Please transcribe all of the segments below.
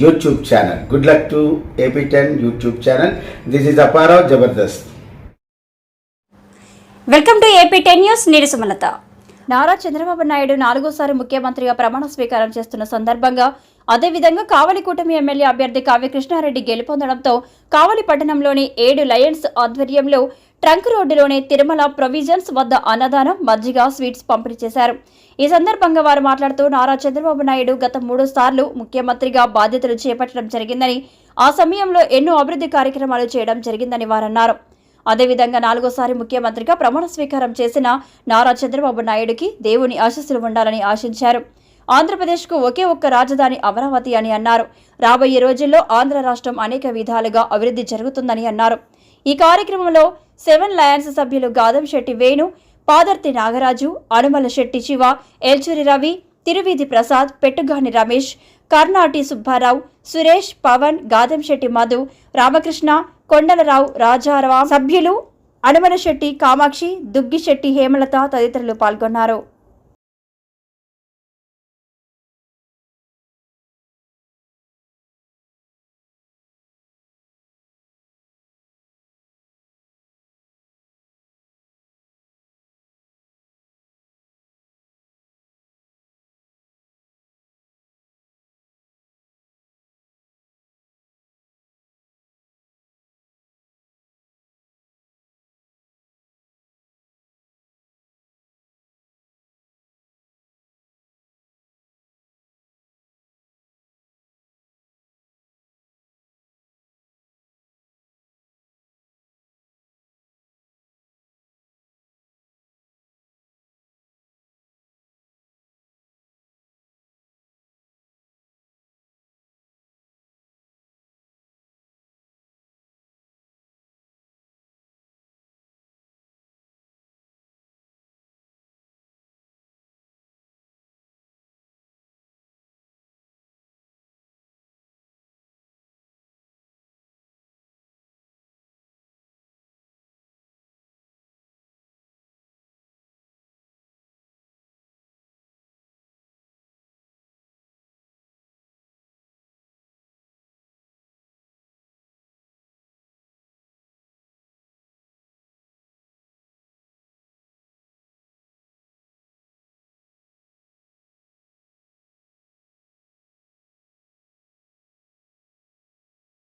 YouTube channel good luck to AP ten YouTube channel this is Aparao Jabardasth welcome to AP ten news నేను సుమలత నారా చంద్రబాబు నాయుడు నాలుగోసారి ముఖ్యమంత్రిగా ప్రమాణ స్వీకారం చేస్తున్న సందర్భంగా అదేవిధంగా కావలి కూటమి ఎమ్మెల్యే అభ్యర్థి కావ్య కృష్ణారెడ్డి గెలుపొందడంతో కావలి పట్టణంలోని ఏడు లయన్స్ ఆధ్వర్యంలో ట్రంక్ రోడ్డులోని తిరుమల ప్రొవిజన్స్ వద్ద అన్నదానం మజ్జిగ స్వీట్స్ పంపిణీ చేశారు. ఈ సందర్భంగా వారు మాట్లాడుతూ నారా చంద్రబాబు నాయుడు గత మూడు సార్లు ముఖ్యమంత్రిగా బాధ్యతలు చేపట్టడం జరిగిందని ఆ సమయంలో ఎన్నో అభివృద్ధి కార్యక్రమాలు చేయడం జరిగిందని వారన్నారు. అదేవిధంగా నాలుగోసారి ముఖ్యమంత్రిగా ప్రమాణ స్వీకారం చేసిన నారా చంద్రబాబు నాయుడుకి దేవుని ఆశస్సులు ఉండాలని ఆశించారు. ఆంధ్రప్రదేశ్కు ఒకే ఒక్క రాజధాని అమరావతి అని అన్నారు. రాబోయే రోజుల్లో ఆంధ్ర రాష్ట్రం అనేక విధాలుగా అభివృద్ధి జరుగుతుందని అన్నారు. ఈ కార్యక్రమంలో సెవెన్ లయన్స్ సభ్యులు గాదం శెట్టి వేణు పాదర్తి నాగరాజు అనుమల శెట్టి శివ ఎల్చూరి రవి తిరువీధి ప్రసాద్ పెట్టుగాని రమేష్ కర్ణాటి సుబ్బారావు సురేష్ పవన్ గాదంశెట్టి మధు రామకృష్ణ కొండలరావు రాజారావు సభ్యులు అనుమల శెట్టి కామాక్షి దుగ్గిశెట్టి హేమలత తదితరులు పాల్గొన్నారు.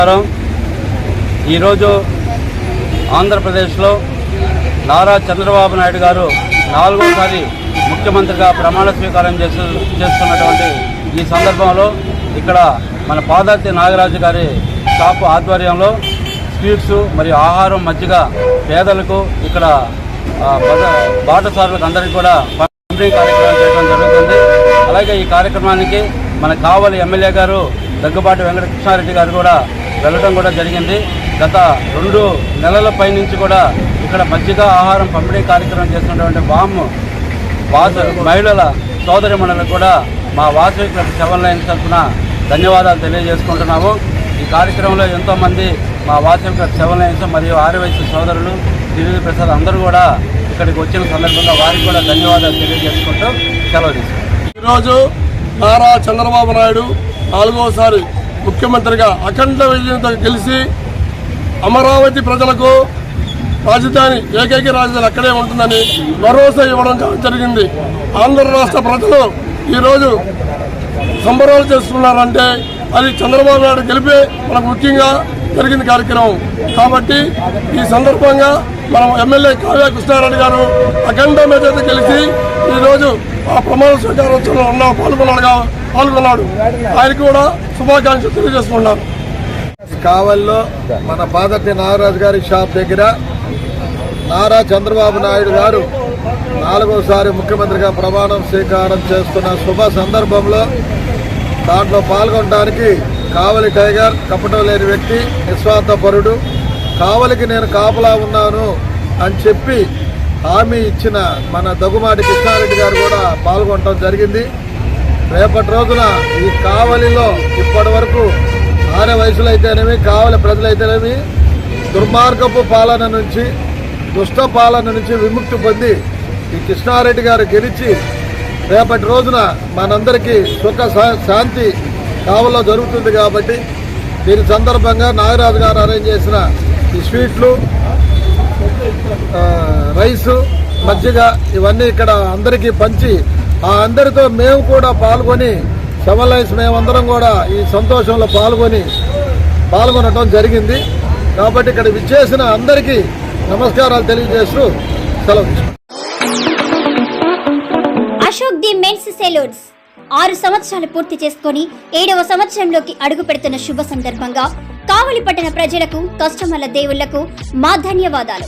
నమస్కారం. ఈరోజు ఆంధ్రప్రదేశ్లో నారా చంద్రబాబు నాయుడు గారు నాలుగోసారి ముఖ్యమంత్రిగా ప్రమాణ స్వీకారం చేసు చేస్తున్నటువంటి ఈ సందర్భంలో ఇక్కడ మన పాదార్తి నాగరాజు గారి షాపు ఆధ్వర్యంలో స్వీట్స్ మరియు ఆహారం మజ్జిగ పేదలకు ఇక్కడ బాటసారులకు అందరికీ కూడా పంపిణీ కార్యక్రమం చేయడం జరుగుతుంది. అలాగే ఈ కార్యక్రమానికి మన కావలి ఎమ్మెల్యే గారు దగ్గుబాటి వెంకటకృష్ణారెడ్డి గారు కూడా వెళ్ళడం కూడా జరిగింది. గత రెండు నెలల నుంచి కూడా ఇక్కడ మజ్జిగ ఆహారం పంపిణీ కార్యక్రమం చేస్తున్నటువంటి వాము వాస మహిళల సోదరి కూడా మా వాసవి క్లబ్ సెవెన్ లైన్ తరఫున ధన్యవాదాలు తెలియజేసుకుంటున్నాము. ఈ కార్యక్రమంలో ఎంతోమంది మా వాసవి క్లబ్ సెవెన్ లైన్స్ మరియు ఆర్యవైశ్య సోదరులు తిరుగు ప్రసాద్ అందరూ కూడా ఇక్కడికి వచ్చిన సందర్భంగా వారికి కూడా ధన్యవాదాలు తెలియజేసుకుంటూ సెలవు తీసుకుంటాం ఈరోజు నారా చంద్రబాబు నాయుడు నాలుగోసారి ముఖ్యమంత్రిగా అఖండ విజయంతో గెలిచి అమరావతి ప్రజలకు రాజధాని ఏకైక రాజధాని అక్కడే ఉంటుందని భరోసా ఇవ్వడం జరిగింది. ఆంధ్ర రాష్ట్ర ప్రజలు ఈరోజు సంబరాలు చేస్తున్నారంటే అది చంద్రబాబు నాయుడు గెలిపే మనకు ముఖ్యంగా జరిగింది కార్యక్రమం. కాబట్టి ఈ సందర్భంగా మనం ఎమ్మెల్యే కావ్య కృష్ణారెడ్డి గారు అఖండ మెజార్టీ గెలిచి ఈరోజు ఆ ప్రమాణ స్వీకారోత్సవంలో ఉన్న పాల్గొన్నాడుగా పాల్గొన్నాడు ఆయన కూడా శుభాకాంక్షలు తెలియజేసుకున్నాను కావల్లో మన పాదర్తి నాగరాజు గారి షాప్ దగ్గర నారా చంద్రబాబు నాయుడు గారు నాలుగోసారి ముఖ్యమంత్రిగా ప్రమాణం స్వీకారం చేస్తున్న శుభ సందర్భంలో దాంట్లో పాల్గొనడానికి కావలి టైగర్ కపటం లేని వ్యక్తి నిస్వార్థపరుడు. కావలికి నేను కాపలా ఉన్నాను అని చెప్పి హామీ ఇచ్చిన మన దగ్గుమాటి కృష్ణారెడ్డి గారు కూడా పాల్గొనడం జరిగింది. రేపటి రోజున ఈ కావలిలో ఇప్పటి వరకు ఆరే వయసులు అయితేనేమి కావలి ప్రజలైతేనేమి దుర్మార్గపు పాలన నుంచి దుష్ట పాలన నుంచి విముక్తి పొంది ఈ కృష్ణారెడ్డి గారు గెలిచి రేపటి రోజున మనందరికీ సుఖ శా- శాంతి కావల్లో జరుగుతుంది కాబట్టి దీని సందర్భంగా నాగరాజు గారు అరేంజ్ చేసిన ఈ స్వీట్లు రైసు మజ్జిగ ఇవన్నీ ఇక్కడ అందరికీ పంచి ఆ అందరితో మేము కూడా పాల్గొని సెవెన్ లైన్స్ మేమందరం కూడా ఈ సంతోషంలో పాల్గొని పాల్గొనడం జరిగింది. కాబట్టి ఇక్కడ విచ్చేసిన అందరికీ నమస్కారాలు తెలియజేస్తూ సెలవు అశోక్ ది మెన్స్ సెలూన్స్. ఆరు సంవత్సరాలు పూర్తి చేసుకొని ఏడవ సంవత్సరంలోకి అడుగు పెడుతున్న శుభ సందర్భంగా కావలి పట్టణ ప్రజలకు కస్టమర్ల దేవుళ్ళకు మా ధన్యవాదాలు.